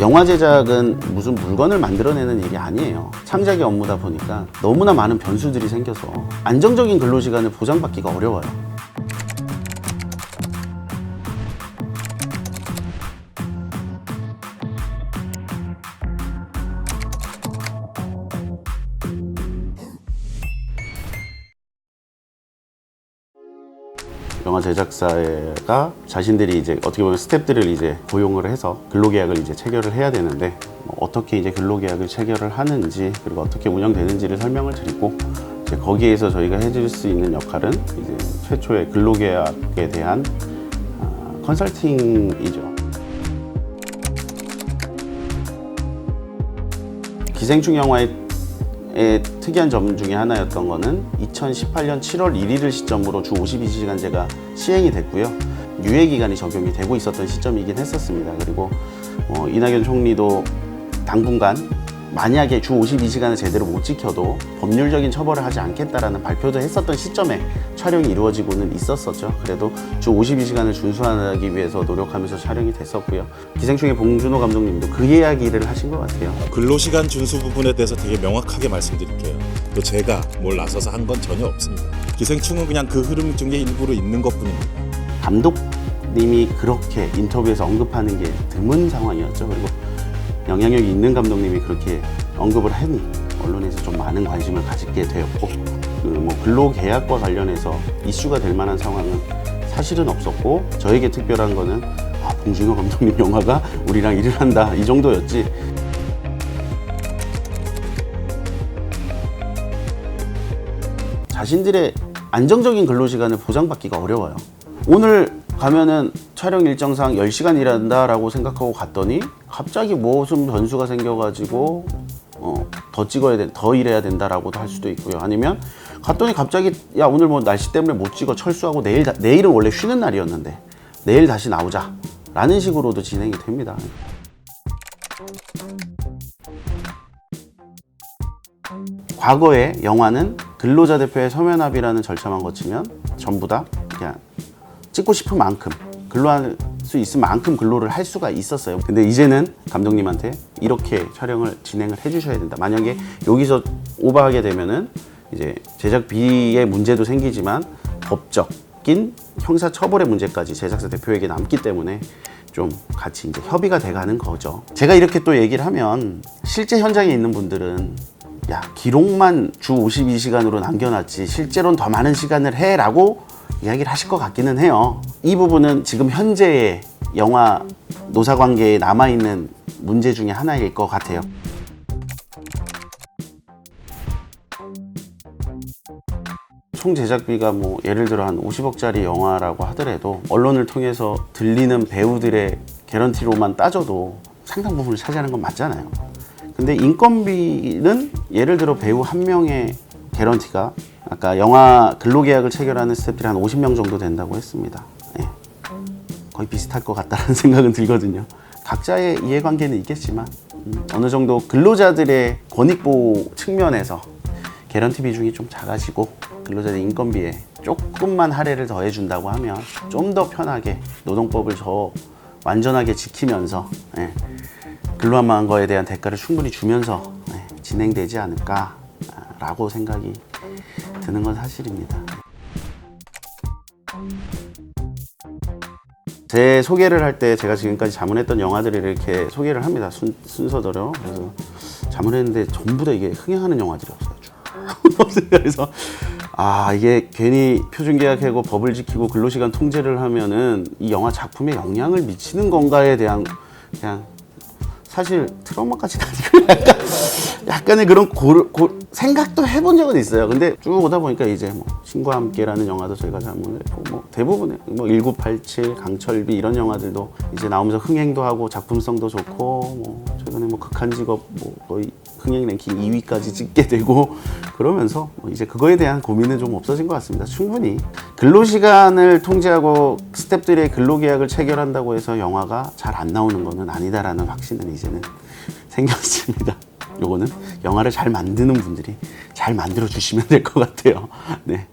영화 제작은 무슨 물건을 만들어내는 일이 아니에요. 창작의 업무다 보니까 너무나 많은 변수들이 생겨서 안정적인 근로 시간을 보장받기가 어려워요. 영화 제작사가 자신들이 이제 어떻게 보면 스탭들을 이제 고용을 해서 근로계약을 이제 체결을 해야 되는데 뭐 어떻게 이제 근로계약을 체결을 하는지 그리고 어떻게 운영되는지를 설명을 드리고 이제 거기에서 저희가 해줄 수 있는 역할은 이제 최초의 근로계약에 대한 아, 컨설팅이죠. 기생충 영화의 의 특이한 점 중에 하나였던 거는 2018년 7월 1일을 시점으로 주 52시간제가 시행이 됐고요. 유예 기간이 적용이 되고 있었던 시점이긴 했었습니다. 그리고 어, 이낙연 총리도 당분간 만약에 주 52시간을 제대로 못 지켜도 법률적인 처벌을 하지 않겠다라는 발표도 했었던 시점에 촬영이 이루어지고는 있었었죠. 그래도 주 52시간을 준수하기 위해서 노력하면서 촬영이 됐었고요. 기생충의 봉준호 감독님도 그 이야기를 하신 것 같아요. 근로시간 준수 부분에 대해서 되게 명확하게 말씀드릴게요. 또 제가 뭘 나서서 한 건 전혀 없습니다. 기생충은 그냥 그 흐름 중에 일부로 있는 것 뿐입니다. 감독님이 그렇게 인터뷰에서 언급하는 게 드문 상황이었죠. 그리고 영향력이 있는 감독님이 그렇게 언급을 하니 언론에서 좀 많은 관심을 가지게 되었고 그 뭐 근로 계약과 관련해서 이슈가 될 만한 상황은 사실은 없었고 저에게 특별한 거는 아, 봉준호 감독님 영화가 우리랑 일을 한다 이 정도였지 자신들의 안정적인 근로시간을 보장받기가 어려워요. 오늘 가면은 촬영 일정상 10시간 일한다라고 생각하고 갔더니 갑자기 무슨 변수가 생겨가지고 어, 더 찍어야 돼, 더 일해야 된다라고도 할 수도 있고요. 아니면 갔더니 갑자기 야 오늘 뭐 날씨 때문에 못 찍어 철수하고 내일 다- 내일은 원래 쉬는 날이었는데 내일 다시 나오자 라는 식으로도 진행이 됩니다. 과거에 영화는 근로자 대표의 서면 합의라는 절차만 거치면 전부 다 그냥 찍고 싶은 만큼 근로할 수 있을 만큼 근로를 할 수가 있었어요. 근데 이제는 감독님한테 이렇게 촬영을 진행을 해주셔야 된다. 만약에 여기서 오버하게 되면은 이제 제작비의 문제도 생기지만 법적인 형사 처벌의 문제까지 제작사 대표에게 남기 때문에 좀 같이 이제 협의가 돼가는 거죠. 제가 이렇게 또 얘기를 하면 실제 현장에 있는 분들은 야 기록만 주 52시간으로 남겨놨지 실제로는 더 많은 시간을 해라고 이야기를 하실 것 같기는 해요. 이 부분은 지금 현재의 영화 노사 관계에 남아 있는 문제 중에 하나일 것 같아요. 총 제작비가 뭐 예를 들어 한 50억짜리 영화라고 하더라도 언론을 통해서 들리는 배우들의 개런티로만 따져도 상당 부분을 차지하는 건 맞잖아요. 근데 인건비는 예를 들어 배우 한 명의 개런티가 아까 영화 근로계약을 체결하는 스태프들이 한 50명 정도 된다고 했습니다. 예. 거의 비슷할 것 같다는 생각은 들거든요. 각자의 이해관계는 있겠지만 음, 어느 정도 근로자들의 권익보호 측면에서 개런티 비중이 좀 작아지고 근로자들 인건비에 조금만 할애를 더 해 준다고 하면 좀 더 편하게 노동법을 더 완전하게 지키면서 예, 근로한 거에 대한 대가를 충분히 주면서 예, 진행되지 않을까 라고 생각이 드는 건 사실입니다. 제 소개를 할 때 제가 지금까지 자문했던 영화들을 이렇게 소개를 합니다. 순, 순서대로. 그래서 자문했는데 전부 다 이게 흥행하는 영화들이었어요. 쭉. 그래서 아 이게 괜히 표준계약하고 법을 지키고 근로시간 통제를 하면은 이 영화 작품에 영향을 미치는 건가에 대한 그냥 사실 트라우마까지는 아니고 약간 약간의 그런 고, 고, 생각도 해본 적은 있어요. 근데 쭉 오다 보니까 이제 뭐 신과 함께라는 영화도 저희가 자문했고 뭐 대부분의 뭐 1987, 강철비 이런 영화들도 이제 나오면서 흥행도 하고 작품성도 좋고 뭐 최근에 뭐 극한 직업 뭐 거의 흥행 랭킹 2위까지 찍게 되고 그러면서 뭐 이제 그거에 대한 고민은 좀 없어진 것 같습니다. 충분히 근로 시간을 통제하고 스탭들의 근로 계약을 체결한다고 해서 영화가 잘 안 나오는 거는 아니다라는 확신은 이제는 생겼습니다. 요거는 영화를 잘 만드는 분들이 잘 만들어 주시면 될 것 같아요. 네.